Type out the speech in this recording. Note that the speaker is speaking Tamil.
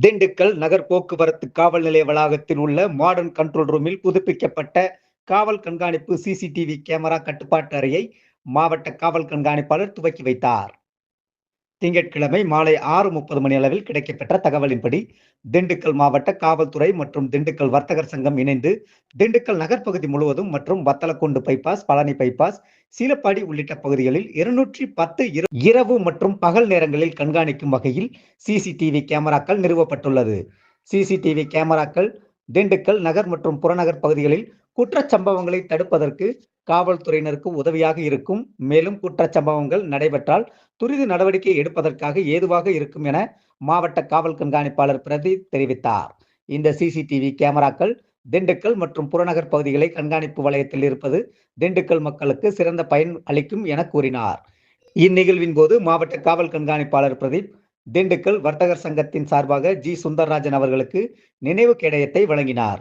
திண்டுக்கல் நகர் போக்குவரத்து காவல் நிலைய வளாகத்தில் உள்ள மாடர்ன் கண்ட்ரோல் ரூமில் புதுப்பிக்கப்பட்ட காவல் கண்காணிப்பு சிசிடிவி கேமரா கட்டுப்பாட்டு அறையை மாவட்ட காவல் கண்காணிப்பாளர் துவக்கி வைத்தார். திங்கட்கிழமை மாலை ஆறு முப்பது மணி அளவில் கிடைக்கப்பெற்ற தகவலின்படி திண்டுக்கல் மாவட்ட காவல்துறை மற்றும் திண்டுக்கல் வர்த்தகர் சங்கம் இணைந்து திண்டுக்கல் நகர்ப்பகுதி முழுவதும் மற்றும் வத்தலக்குண்டு பைபாஸ் பழனி பைபாஸ் சீலப்பாடி உள்ளிட்ட பகுதிகளில் இருநூற்றி பத்து இரவு மற்றும் பகல் நேரங்களில் கண்காணிக்கும் வகையில் சிசிடிவி கேமராக்கள் நிறுவப்பட்டுள்ளது. சிசிடிவி கேமராக்கள் திண்டுக்கல் நகர் மற்றும் புறநகர் பகுதிகளில் குற்றச்சம்பவங்களை தடுப்பதற்கு காவல்துறையினருக்கு உதவியாக இருக்கும். மேலும் குற்றச்சம்பவங்கள் நடைபெற்றால் துரித நடவடிக்கை எடுப்பதற்காக ஏதுவாக இருக்கும் என மாவட்ட காவல் கண்காணிப்பாளர் பிரதீப் தெரிவித்தார். இந்த சிசிடிவி கேமராக்கள் திண்டுக்கல் மற்றும் புறநகர் பகுதிகளை கண்காணிப்பு வளையத்தில் இருப்பது திண்டுக்கல் மக்களுக்கு சிறந்த பயன் அளிக்கும் என கூறினார். இந்நிகழ்வின் போது மாவட்ட காவல் கண்காணிப்பாளர் பிரதீப் திண்டுக்கல் வர்த்தகர் சங்கத்தின் சார்பாக ஜி. சுந்தர்ராஜன் அவர்களுக்கு நினைவு கேடயத்தை வழங்கினார்.